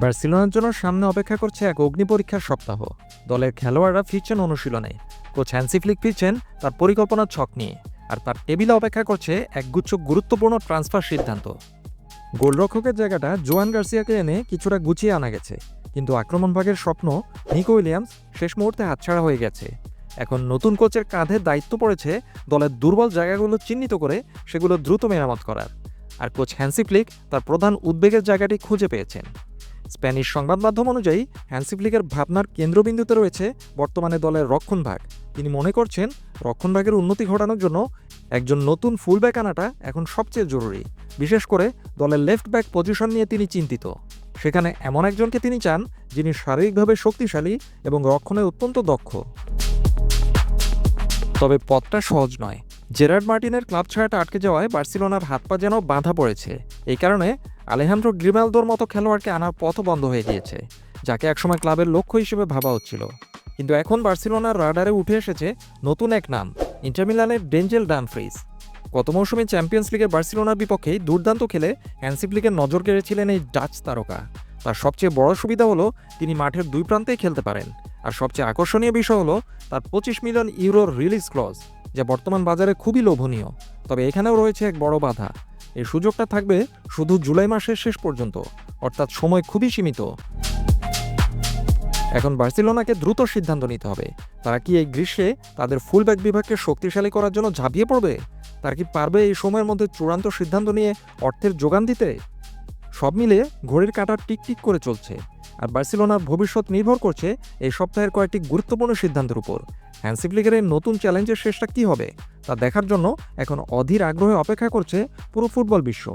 বার্সেলোনার জন্য সামনে অপেক্ষা করছে এক অগ্নি পরীক্ষার সপ্তাহ। দলের খেলোয়াড়রা ফিরছেন অনুশীলনে। কোচ হ্যান্সি ফ্লিক ফিরছেন তার পরিকল্পনার ছক নিয়ে আর তার টেবিলে অপেক্ষা করছে একগুচ্ছ গুরুত্বপূর্ণ ট্রান্সফার সিদ্ধান্ত। গোলরক্ষকের জায়গাটা জোয়ান গার্সিয়াকে এনে কিছুটা গুছিয়ে আনা গেছে। কিন্তু আক্রমণভাগের স্বপ্ন নিকো উইলিয়ামস শেষ মুহূর্তে হাতছাড়া হয়ে গেছে। এখন নতুন কোচের কাঁধে দায়িত্ব পড়েছে দলের দুর্বল জায়গাগুলো চিহ্নিত করে সেগুলো দ্রুত মেরামত করার। আর কোচ হ্যান্সি ফ্লিক তার প্রধান উদ্বেগের জায়গাটি খুঁজে পেয়েছেন। স্প্যানিশ সংবাদ মাধ্যম অনুযায়ী, হ্যান্সি ফ্লিকের ভাবনার কেন্দ্রবিন্দুতে রয়েছে বর্তমানে দলের রক্ষণভাগ তিনি মনে করছেন রক্ষণভাগের উন্নতি ঘটানোর জন্য একজন নতুন ফুলব্যাক আনাটা এখন সবচেয়ে জরুরি। বিশেষ করে দলের লেফট ব্যাক পজিশন নিয়ে তিনি চিন্তিত। সেখানে এমন একজনকে তিনি চান, যিনি শারীরিকভাবে শক্তিশালী এবং রক্ষণে অত্যন্ত দক্ষ। তবে পথটা সহজ নয়। জেরার্ড মার্টিনের ক্লাব ছাড়াটা আটকে যাওয়ায় বার্সেলোনার হাত পা যেন বাঁধা পড়েছে। এই কারণে আলেহান্দ্রো গ্রিমালদোর মতো খেলোয়াড়কে আনার পথ বন্ধ হয়ে গিয়েছে, যাকে একসময় ক্লাবের লক্ষ্য হিসেবে ভাবা হচ্ছিল। কিন্তু এখন বার্সেলোনার রাডারে উঠে এসেছে নতুন এক নাম, ইন্টার মিলানের ডেঞ্জেল ডানফ্রিজ। গত মৌসুমে চ্যাম্পিয়ন্স লিগের বার্সিলোনার বিপক্ষে দুর্দান্ত খেলে হ্যান্সি লিগের নজর কেড়েছিলেন এই ডাচ তারকা। তার সবচেয়ে বড় সুবিধা হলো তিনি মাঠের দুই প্রান্তেই খেলতে পারেন, আর সবচেয়ে আকর্ষণীয় বিষয় হলো তার পঁচিশ মিলিয়ন ইউরোর রিলিজ ক্লজ। যা বর্তমান বাজারে খুবই লোভনীয়। তবে এখানেও রয়েছে এক বড় বাধা। এই সুযোগটা থাকবে শুধু জুলাই মাসের শেষ পর্যন্ত, অর্থাৎ সময় খুবই সীমিত। এখন বার্সেলোনাকে দ্রুত সিদ্ধান্ত নিতে হবে। তারা কি এই গ্রীষ্মে তাদের ফুলব্যাক বিভাগকে শক্তিশালী করার জন্য ঝাঁপিয়ে পড়বে? তারা কি পারবে এই সময়ের মধ্যে চূড়ান্ত সিদ্ধান্ত নিয়ে অর্থের যোগান দিতে? সব মিলে ঘড়ির কাঁটা টিকটিক করে চলছে। আর বার্সেলোনার ভবিষ্যৎ নির্ভর করছে এই সপ্তাহের কয়েকটি গুরুত্বপূর্ণ সিদ্ধান্তের উপর। হ্যান্সিপ লিগের এই নতুন চ্যালেঞ্জের শেষটা কী হবে, তা দেখার জন্য এখন অধীর আগ্রহে অপেক্ষা করছে পুরো ফুটবল বিশ্ব।